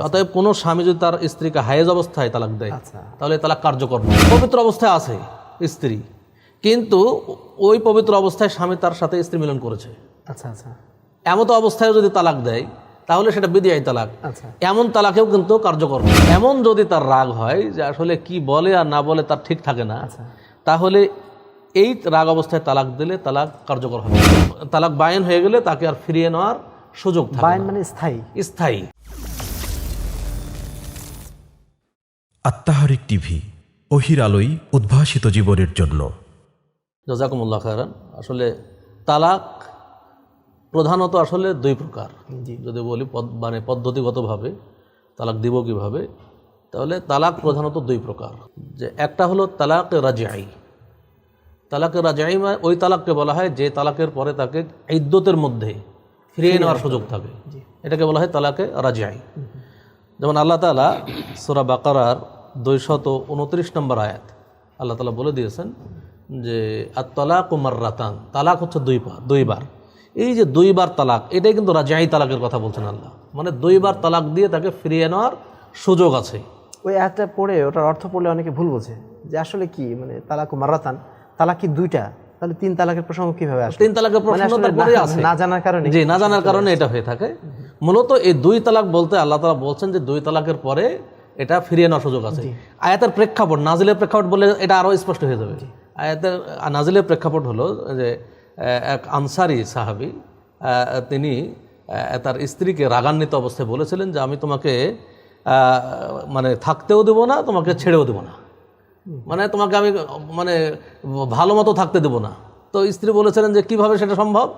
অতএব কোনো স্বামী যদি তার স্ত্রীকে হায়েজ অবস্থায় তালাক দেয় আচ্ছা। তাহলে তালাক কার্যকর। পবিত্র অবস্থায় আছে স্ত্রী। কিন্তু ওই পবিত্র অবস্থায় স্বামী তার সাথে স্ত্রী মিলন করেছে। আচ্ছা আচ্ছা। এমত অবস্থায় যদি তালাক দেয় তাহলে সেটা বিদিয়াই তালাক। আচ্ছা। এমন তালাকেও কিন্তু কার্যকর এমন যদি তার রাগ হয় যে আসলে কি বলে আর না বলে তার ঠিক থাকে না আচ্ছা। তাহলে এই রাগ অবস্থায় তালাক দিলে তালাক কার্যকর হবে। তালাক বায়ন হয়ে গেলে তাকে আর ফিরিয়ে নেওয়ার সুযোগ থাকে মানে স্থায়ী। স্থায়ী। আত্মাহারিক টিভি অহির আলোই উদ্ভাসিত জীবনের জন্য। জাজাকুমুল্লাহ খায়রান। আসলে তালাক প্রধানত আসলে দুই প্রকার। জি। যদি বলি পদ- মানে পদ্ধতিগতভাবে তালাক দিব কীভাবে তাহলে তালাক প্রধানত দুই প্রকার। যে একটা হলো তালাক রাজিয়াই তালাকে রাজিয়াই মানে ওই তালাককে বলা হয় যে তালাকের পরে তাকে ইদ্যতের মধ্যে ফিরিয়ে নেওয়ার সুযোগ থাকে। এটাকে বলা হয় তালাকে রাজিয়াই যেমন আল্লাহ তালা সোরা বাকারার দুইশত উনত্রিশ নম্বর আয়াত। আল্লাহ তালা বলে দিয়েছেন যে আর তালাক উমার রাতান তালাক হচ্ছে দুই দুইবার। এই যে দুইবার তালাক এটাই কিন্তু রাজিয়াই তালাকের কথা বলছেন আল্লাহ। মানে দুইবার তালাক দিয়ে তাকে ফিরিয়ে নেওয়ার সুযোগ আছে। ওই একটা পড়ে ওটার অর্থ পড়লে অনেকে ভুল বোঝে। যে আসলে কি? মানে তালাক মারাতান তালাক কি দুইটা? তাহলে তিন তালাকের প্রসঙ্গ কীভাবে আসলে? তিন তালাকের মানে না- না জানার কারণে। জি না জানার কারণে এটা হয়ে থাকে। মূলত এই দুই তালাক বলতে আল্লাহ তালা বলছেন যে দুই তালাকের পরে এটা ফিরিয়ে নেওয়ার সুযোগ আছে। আয়াতের প্রেক্ষাপট নাজিলের প্রেক্ষাপট বলে এটা আরও স্পষ্ট হয়ে যাবে। আয়াতের নাজিলের প্রেক্ষাপট হলো যে এক আনসারি সাহাবি তিনি তার স্ত্রীকে রাগান্বিত অবস্থায় বলেছিলেন যে আমি তোমাকে মানে থাকতেও দেবো না তোমাকে ছেড়েও দেবো না। মানে তোমাকে আমি মানে ভালো মতো থাকতে দেবো না। তো স্ত্রী বলেছিলেন যে কীভাবে সেটা সম্ভব?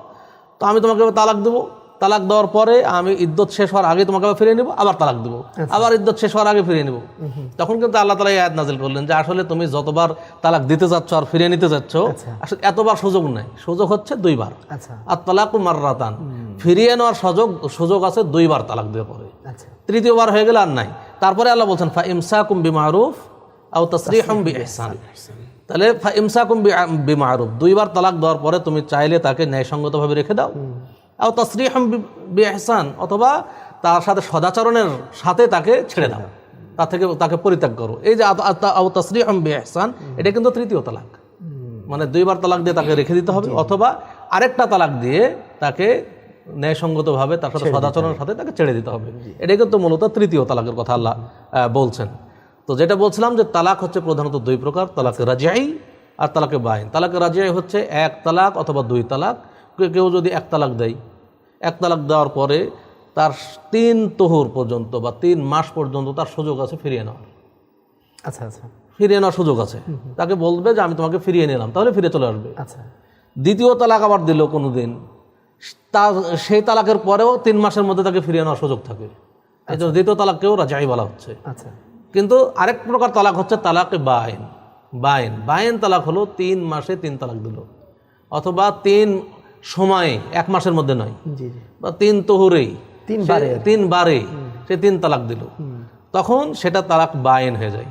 তো আমি তোমাকে তালাক দেবো। তালাক দেওয়ার পরে আমি ইদ্যত শেষ হওয়ার আগে তোমাকে আবার ফিরিয়ে নেব আবার তালাক দেবো। আবার ইদ্যত শেষ হওয়ার আগে ফিরিয়ে নেব। তখন কিন্তু আল্লাহ তালা আয়াত নাজিল করলেন যে আসলে তুমি যতবার তালাক দিতে যাচ্ছ আর ফিরিয়ে নিতে যাচ্ছ আসলে এতবার সুযোগ নেই। সুযোগ হচ্ছে দুইবার। আচ্ছা। আর তালাকু মাররাতান ফিরিয়ে নেওয়ার সুযোগ সুযোগ আছে দুইবার তালাক দেওয়ার পরে। আচ্ছা। তৃতীয়বার হয়ে গেলে আর নাই। তারপরে আল্লাহ বলছেন ফা ইমসাকুম বিমারুফ আও তাসরিহুম বিইহসান। তাহলে ফা ইমসাকুম বিমারুফ। দুইবার তালাক দেওয়ার পরে তুমি চাইলে তাকে ন্যায়সঙ্গতভাবে রেখে দাও। আও তাসরিহুম বিইহসান অথবা তার সাথে সদাচরণের সাথে তাকে ছেড়ে দাও। তার থেকে তাকে পরিত্যাগ করো। এই যে আও তাসরিহুম বিইহসান এটা কিন্তু তৃতীয় তালাক। মানে দুইবার তালাক দিয়ে তাকে রেখে দিতে হবে অথবা আরেকটা তালাক দিয়ে তাকে ন্যায়সঙ্গতভাবে তার সাথে সদাচরণের সাথে তাকে ছেড়ে দিতে হবে। এটাই কিন্তু মূলত তৃতীয় তালাকের কথা আল্লাহ বলছেন। তো যেটা বলছিলাম যে তালাক হচ্ছে প্রধানত দুই প্রকার তালাকে রাজিয়াই আর তালাকে বাইন তালাকে রাজিয়াই হচ্ছে এক তালাক অথবা দুই তালাক। কেউ যদি এক তালাক দেয় এক তালাক দেওয়ার পরে তার তিন তোহর পর্যন্ত বা তিন মাস পর্যন্ত তার সুযোগ আছে ফিরিয়ে নেওয়ার। আচ্ছা আচ্ছা। ফিরিয়ে নেওয়ার সুযোগ আছে। তাকে বলবে যে আমি তোমাকে ফিরিয়ে নিলাম। তাহলে ফিরে চলে আসবে। আচ্ছা। দ্বিতীয় তালাক আবার দিল কোনো দিন তা সেই তালাকের পরেও তিন মাসের মধ্যে তাকে ফিরিয়ে নেওয়ার সুযোগ থাকে। এই জন্য দ্বিতীয় তালাককেও রাজাই বলা হচ্ছে। আচ্ছা। কিন্তু আরেক প্রকার তালাক হচ্ছে তালাকে বায়েন বায়েন বায়েন তালাক হলো তিন মাসে তিন তালাক দিল। অথবা তিন সময়ে এক মাসের মধ্যে নয়। বা তিন তোহরেই। তিনবারে সে তিন তালাক দিল। তখন সেটা তালাক বায়েন হয়ে যায়।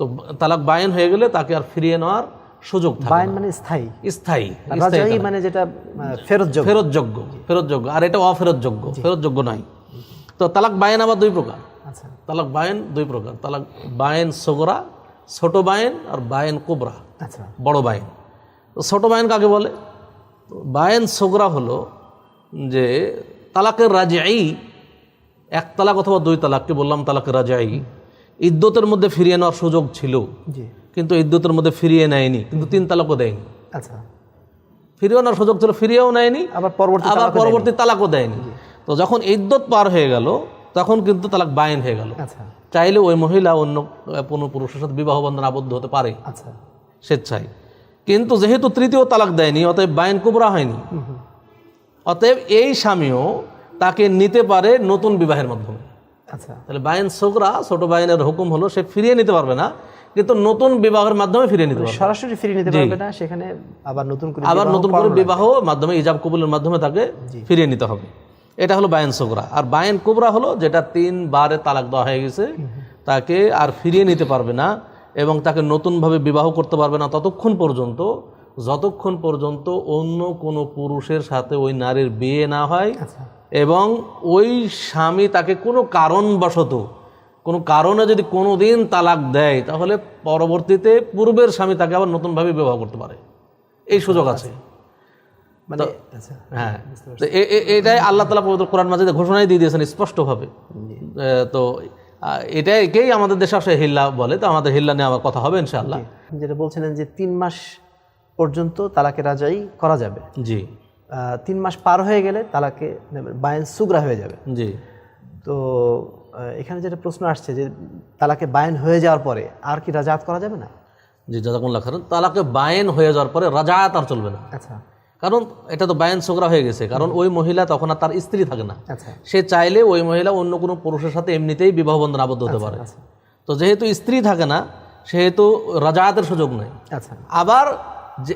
তো তালাক বায়েন হয়ে গেলে তাকে আর ফিরিয়ে নেওয়ার সুযোগ থাকে বায়ন মানে স্থায়ী। স্থায়ী রাজাই। মানে যেটা ফেরত যোগ ফেরতযোগ্য ফেরতযোগ্য। আর এটা অফেরতযোগ্য ফেরতযোগ্য নয়। তো তালাক বায়েন আবার দুই প্রকার। আচ্ছা। তালাক বায়েন দুই প্রকার। তালাক বায়েন সোগরা ছোট বায়েন আর বায়েন কোবরা। আচ্ছা। বড় বায়েন। ছোট বায়েন কাকে বলে? বায়েন সগরা হলো যে তালাকের রাজাই এক তালাক অথবা দুই তালাককে বললাম তালাকের রাজাই ইদ্যতের মধ্যে ফিরিয়ে নেওয়ার সুযোগ ছিল। কিন্তু ইদ্যতের মধ্যে ফিরিয়ে নেয়নি কিন্তু তিন তালাকও দেয়নি। আচ্ছা। ফিরিয়ে নেওয়ার সুযোগ ছিল ফিরিয়েও নেয়নি আবার পরবর্তী আবার পরবর্তী তালাকও দেয়নি। তো যখন ইদ্যত পার হয়ে গেল তখন কিন্তু তালাক বায়েন হয়ে গেল। আচ্ছা। চাইলে ওই মহিলা অন্য কোনো পুরুষের সাথে বিবাহ বন্ধন আবদ্ধ হতে পারে। আচ্ছা। স্বেচ্ছায়। কিন্তু যেহেতু তৃতীয় তালাক দেয়নি অতএব বায়েন কুবরা হয়নি। অতএব এই স্বামীও তাকে নিতে পারে নতুন বিবাহের মাধ্যমে। আচ্ছা। তাহলে বায়েন সোকরা ছোট বায়েনের হুকুম হলো সে ফিরিয়ে নিতে পারবে না কিন্তু নতুন বিবাহের মাধ্যমে ফিরিয়ে নিতে পারবে। সরাসরি ফিরিয়ে নিতে পারবে না সেখানে আবার নতুন করে আবার বিবাহ নতুন করে বিবাহ মাধ্যমে ইজাব কবুলের মাধ্যমে তাকে ফিরিয়ে নিতে হবে। এটা হলো বায়েন সোকরা আর বায়েন কুবরা হলো যেটা তিন বারে তালাক দেওয়া হয়ে গেছে তাকে আর ফিরিয়ে নিতে পারবে না। এবং তাকে নতুনভাবে বিবাহ করতে পারবে না ততক্ষণ পর্যন্ত যতক্ষণ পর্যন্ত অন্য কোনো পুরুষের সাথে ওই নারীর বিয়ে না হয় আচ্ছা। এবং ওই স্বামী তাকে কোনো কারণবশত কোনো কারণে যদি কোনো দিন তালাক দেয় তাহলে পরবর্তীতে পূর্বের স্বামী তাকে আবার নতুনভাবে বিবাহ করতে পারে। এই সুযোগ আছে। মানে আচ্ছা। হ্যাঁ। এটাই আল্লাহ তালা পবিত্র কোরআন মাজিদে ঘোষণাই দিয়ে দিয়েছেন স্পষ্টভাবে তো আহ, এটাকেই আমাদের দেশে আসে হিল্লা বলে তো আমাদের হিল্লা নিয়ে আবার কথা হবে ইনশাআল্লাহ। যেটা বলছিলেন যে তিন মাস পর্যন্ত তালাকে রাজাই করা যাবে। জি। তিন মাস পার হয়ে গেলে তালাকে বায়ন সুগরা হয়ে যাবে। জি। তো এখানে যেটা প্রশ্ন আসছে যে তালাকে বায়ন হয়ে যাওয়ার পরে আর কি রাজাত করা যাবে না? জি জাজাকুল্লাহ খারান তালাকে বায়েন হয়ে যাওয়ার পরে রাজাত আর চলবে না। আচ্ছা। কারণ এটা তো বায়েন সোকরা হয়ে গেছে কারণ ওই মহিলা তখন আর তার স্ত্রী থাকে না। আচ্ছা। সে চাইলে ওই মহিলা অন্য কোনো পুরুষের সাথে এমনিতেই বিবাহ বন্ধন আবদ্ধ হতে পারে। আচ্ছা। তো যেহেতু স্ত্রী থাকে না সেহেতু রাজাতের সুযোগ নেই। আচ্ছা। আবার যে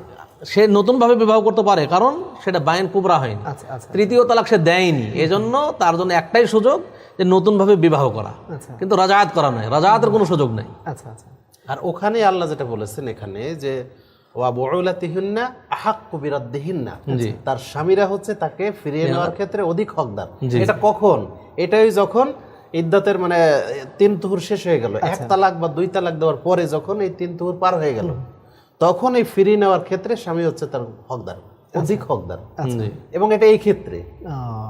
সে নতুনভাবে বিবাহ করতে পারে কারণ সেটা বায়েন কুবরা হয়নি। আচ্ছা আচ্ছা। তৃতীয় তালাক সে দেয়নি এজন্য তার জন্য একটাই সুযোগ যে নতুনভাবে বিবাহ করা। আচ্ছা। কিন্তু রাজায়াত করা নয় রাজায়াতের কোনো সুযোগ নেই। আচ্ছা আচ্ছা। আর ওখানে আল্লাহ যেটা বলেছেন এখানে যে ওয়া বউলাতিহিন্না আহাক কবিরাদ্দিহিন্না তার স্বামীরা হচ্ছে তাকে ফিরিয়ে নেওয়ার ক্ষেত্রে অধিক হকদার। এটা কখন? এটাই যখন মানে তিন তুহুর শেষ হয়ে গেল। এক তালাক বা দুই তালাক দেওয়ার পরে যখন এই তিন তুহুর পার হয়ে গেল তখন এই ফিরিয়ে নেওয়ার ক্ষেত্রে স্বামী হচ্ছে তার হকদার অধিক হকদার। আচ্ছা। এবং এটা এই ক্ষেত্রে।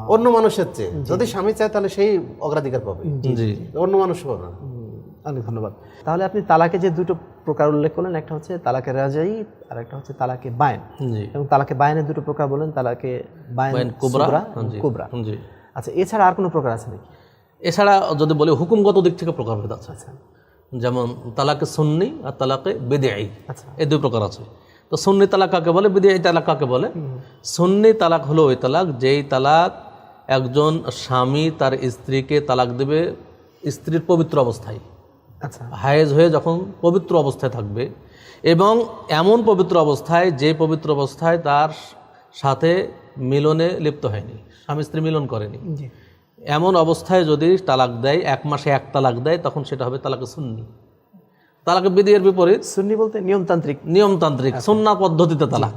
অন্য মানুষের চেয়ে। যদি স্বামী চায় তাহলে সেই অগ্রাধিকার পাবে। অন্য মানুষ পাবে না। অনেক ধন্যবাদ। তাহলে আপনি তালাকে যে দুটো প্রকার উল্লেখ করলেন একটা হচ্ছে তালাকে রাজাই আর একটা হচ্ছে তালাকে বায়ন। জি। এবং তালাকে বায়নের দুটো প্রকার বলেন তালাকে বায়ন কুবরা কুবরা। আচ্ছা এছাড়া আর কোনো প্রকার আছে নাকি? এছাড়া যদি বলি হুকুমগত দিক থেকে প্রকারভেদ আছে। আচ্ছা। যেমন তালাকে সুন্নি আর তালাকে বেদেআই আচ্ছা। এই দুই প্রকার আছে। তো সুন্নি তালাক কাকে বলে বেদেআই তালাক কাকে বলে? সুন্নি তালাক হলো ওই তালাক যেই তালাক একজন স্বামী তার স্ত্রীকে তালাক দেবে স্ত্রীর পবিত্র অবস্থায়। হায়েজ হয়ে যখন পবিত্র অবস্থায় থাকবে এবং এমন পবিত্র অবস্থায় যে পবিত্র অবস্থায় তার সাথে মিলনে লিপ্ত হয়নি স্বামী স্ত্রী মিলন করেনি। এমন অবস্থায় যদি তালাক দেয় এক মাসে এক তালাক দেয় তখন সেটা হবে তালাকে সুন্নি। তালাকে বিধির বিপরীত। সুন্নি বলতে নিয়মতান্ত্রিক। নিয়মতান্ত্রিক সুন্না পদ্ধতিতে তালাক।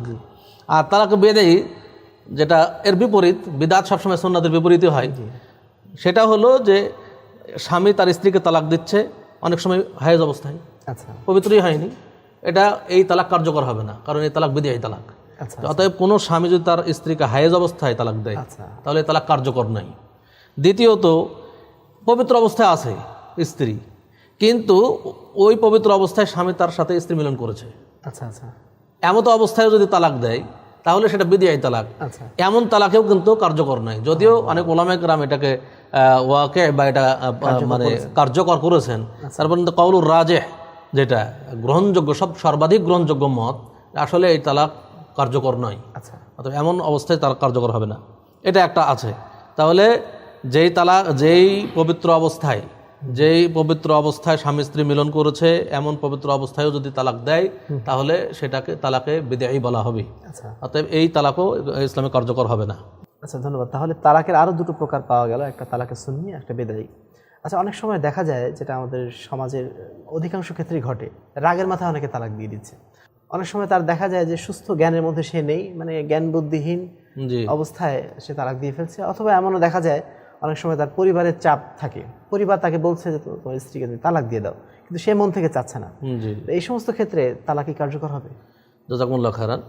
আর তালাকে বেদেই যেটা এর বিপরীত বিদাত সবসময় সুন্নাতের বিপরীতই হয়। সেটা হলো যে স্বামী তার স্ত্রীকে তালাক দিচ্ছে অনেক সময় হায়েজ অবস্থায়। আচ্ছা। পবিত্রই হয়নি। এটা এই তালাক কার্যকর হবে না কারণ এই তালাক বিদেয় তালাক। আচ্ছা অতএব কোনো স্বামী যদি তার স্ত্রীকে হায়েজ অবস্থায় তালাক দেয় আচ্ছা। তাহলে তালাক কার্যকর নাই দ্বিতীয়ত পবিত্র অবস্থায় আছে স্ত্রী কিন্তু ওই পবিত্র অবস্থায় স্বামী তার সাথে স্ত্রী মিলন করেছে। আচ্ছা আচ্ছা। এমত অবস্থায় যদি তালাক দেয় তাহলে সেটা বিদিয়াই তালাক। আচ্ছা। এমন তালাকেও কিন্তু কার্যকর নয়। যদিও অনেক ওলামে রাম এটাকে ওয়াকে বা এটা মানে কার্যকর করেছেন। তারপর কিন্তু কৌলুর রাজে যেটা গ্রহণযোগ্য সব সর্বাধিক গ্রহণযোগ্য মত আসলে এই তালাক কার্যকর নয়। আচ্ছা। অর্থাৎ এমন অবস্থায় তার কার্যকর হবে না। এটা একটা আছে। তাহলে যেই তালাক যেই পবিত্র অবস্থায় যেই পবিত্র অবস্থায় স্বামী স্ত্রী মিলন করেছে এমন পবিত্র অবস্থায়ও যদি তালাক দেয় তাহলে সেটাকে তালাকে বিদেয়ী বলা হবে। আচ্ছা। অতএব এই তালাকও ইসলামে কার্যকর হবে না। আচ্ছা ধন্যবাদ। তাহলে তালাকের আরও দুটো প্রকার পাওয়া গেল একটা তালাকের সুন্নি একটা বেদায়ী আচ্ছা অনেক সময় দেখা যায় যেটা আমাদের সমাজের অধিকাংশ ক্ষেত্রেই ঘটে রাগের মাথায় অনেকে তালাক দিয়ে দিচ্ছে। অনেক সময় তার দেখা যায় যে সুস্থ জ্ঞানের মধ্যে সে নেই মানে জ্ঞান বুদ্ধিহীন জি। অবস্থায় সে তালাক দিয়ে ফেলছে অথবা এমনও দেখা যায় অনেক সময় তার পরিবারের চাপ থাকে। পরিবার তাকে বলছে যে তোমার স্ত্রীকে তুমি তালাক দিয়ে দাও। কিন্তু সে মন থেকে চাচ্ছে না। এই সমস্ত ক্ষেত্রে তালাকি কার্যকর হবে? জাজাকুল্লাহ খারান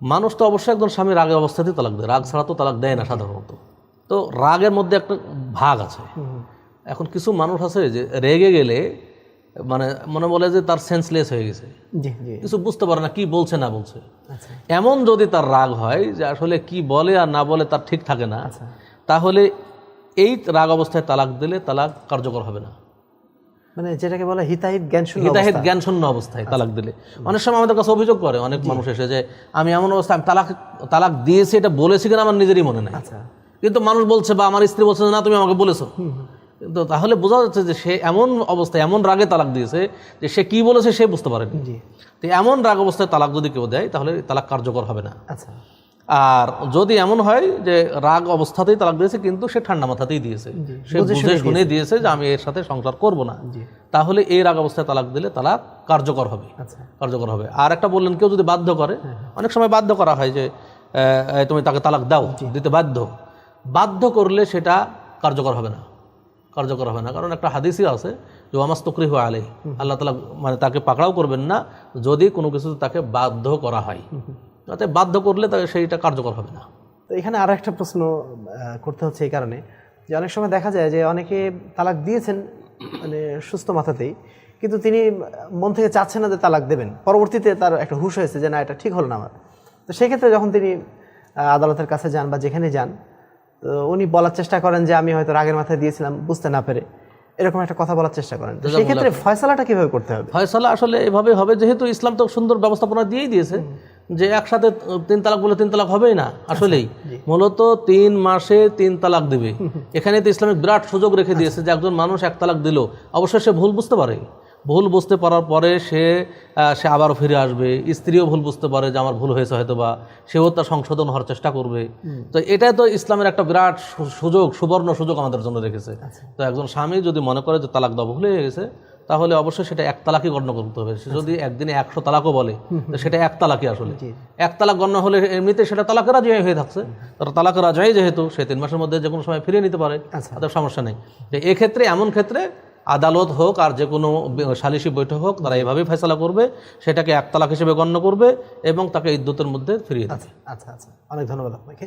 মানুষ তো অবশ্যই একজন স্বামীর রাগের অবস্থাতেই তালাক দেয়। রাগ ছাড়া তো তালাক দেয় না সাধারণত। তো রাগের মধ্যে একটা ভাগ আছে। এখন কিছু মানুষ আছে যে রেগে গেলে মানে মনে বলে যে তার সেন্সলেস হয়ে গেছে। জি জি। কিছু বুঝতে পারে না কি বলছে না বলছে। আচ্ছা। এমন যদি তার রাগ হয় যে আসলে কি বলে আর না বলে তার ঠিক থাকে না আচ্ছা। তাহলে এই রাগ অবস্থায় তালাক দিলে তালাক কার্যকর হবে না। মানে যেটাকে বলে হিতাহিত জ্ঞান শূন্য হিতাহিত জ্ঞান শূন্য অবস্থায় তালাক দিলে। অনেক সময় আমাদের কাছে অভিযোগ করে অনেক মানুষ এসে যে আমি এমন অবস্থায় আমি তালাক তালাক দিয়েছি এটা বলেছি কিনা আমার নিজেরই মনে নাই। আচ্ছা। কিন্তু মানুষ বলছে বা আমার স্ত্রী বলছে না তুমি আমাকে বলেছ। কিন্তু তাহলে বোঝা যাচ্ছে যে সে এমন অবস্থায় এমন রাগে তালাক দিয়েছে যে সে কি বলেছে সে বুঝতে পারেনি। তো এমন রাগ অবস্থায় তালাক যদি কেউ দেয় তাহলে তালাক কার্যকর হবে না। আচ্ছা। আর যদি এমন হয় যে রাগ অবস্থাতেই তালাক দিয়েছে কিন্তু সে ঠান্ডা মাথাতেই দিয়েছে। সে বুঝে শুনে দিয়েছে। যে আমি এর সাথে সংসার করব না। তাহলে এই রাগ অবস্থায় তালাক দিলে তালাক কার্যকর হবে। আচ্ছা। কার্যকর হবে। আর একটা বললেন কেউ যদি বাধ্য করে অনেক সময় বাধ্য করা হয় যে তুমি তাকে তালাক দাও দিতে বাধ্য। বাধ্য করলে সেটা কার্যকর হবে না। কার্যকর হবে না। কারণ একটা হাদিসই আছে যে ওয়ামাস তকরি হয়ে আলে আল্লাহ তালা মানে তাকে পাকড়াও করবেন না যদি কোনো কিছু তাকে বাধ্য করা হয়। যাতে বাধ্য করলে তাকে সেইটা কার্যকর হবে না। তো এখানে আরও একটা প্রশ্ন করতে হচ্ছে এই কারণে। যে অনেক সময় দেখা যায় যে অনেকে তালাক দিয়েছেন মানে সুস্থ মাথাতেই কিন্তু তিনি মন থেকে চাচ্ছেন না যে তালাক দেবেন। পরবর্তীতে তার একটা হুশ হয়েছে যে না এটা ঠিক হলো না আমার। তো সেক্ষেত্রে যখন তিনি আদালতের কাছে যান বা যেখানে যান তো উনি বলার চেষ্টা করেন যে আমি হয়তো রাগের মাথায় দিয়েছিলাম বুঝতে না পেরে। এরকম একটা কথা বলার চেষ্টা করেন। সেক্ষেত্রে ফয়সালাটা কীভাবে করতে হবে? ফয়সালা আসলে এভাবে হবে যেহেতু ইসলাম তো সুন্দর ব্যবস্থাপনা দিয়েই দিয়েছে। যে একসাথে তিন তালাক বলে তিন তালাক হবেই না আসলেই। মূলত তিন মাসে তিন তালাক দিবে। এখানে তো ইসলামিক বিরাট সুযোগ রেখে দিয়েছে যে একজন মানুষ এক তালাক দিল। অবশ্যই সে ভুল বুঝতে পারে। ভুল বুঝতে পারার পরে সে সে আবারও ফিরে আসবে। স্ত্রীও ভুল বুঝতে পারে যে আমার ভুল হয়েছে হয়তো বা সেও তার সংশোধন হওয়ার চেষ্টা করবে। তো এটাই তো ইসলামের একটা বিরাট সুযোগ সুবর্ণ সুযোগ আমাদের জন্য রেখেছে। তো একজন স্বামী যদি মনে করে যে তালাক দেওয়া ভুল হয়ে গেছে তাহলে অবশ্যই সেটা এক তালাকই গণ্য করতে হবে। সে যদি একদিনে একশো তালাকও বলে সেটা এক তালাকই আসলে। এক তালাক গণ্য হলে এমনিতে সেটা তালাকে রাজি হয়ে থাকছে। তারা তালাকে রাজাই যেহেতু সে তিন মাসের মধ্যে যে কোনো সময় ফিরিয়ে নিতে পারে তাদের সমস্যা নেই। এক্ষেত্রে এমন ক্ষেত্রে আদালত হোক আর যে কোনো সালিসি বৈঠক হোক তারা এভাবেই ফেসলা করবে সেটাকে এক তালাক হিসেবে গণ্য করবে এবং তাকে ইদ্যুতের মধ্যে ফিরিয়ে দেবে। আচ্ছা আচ্ছা আচ্ছা। অনেক ধন্যবাদ আপনাকে।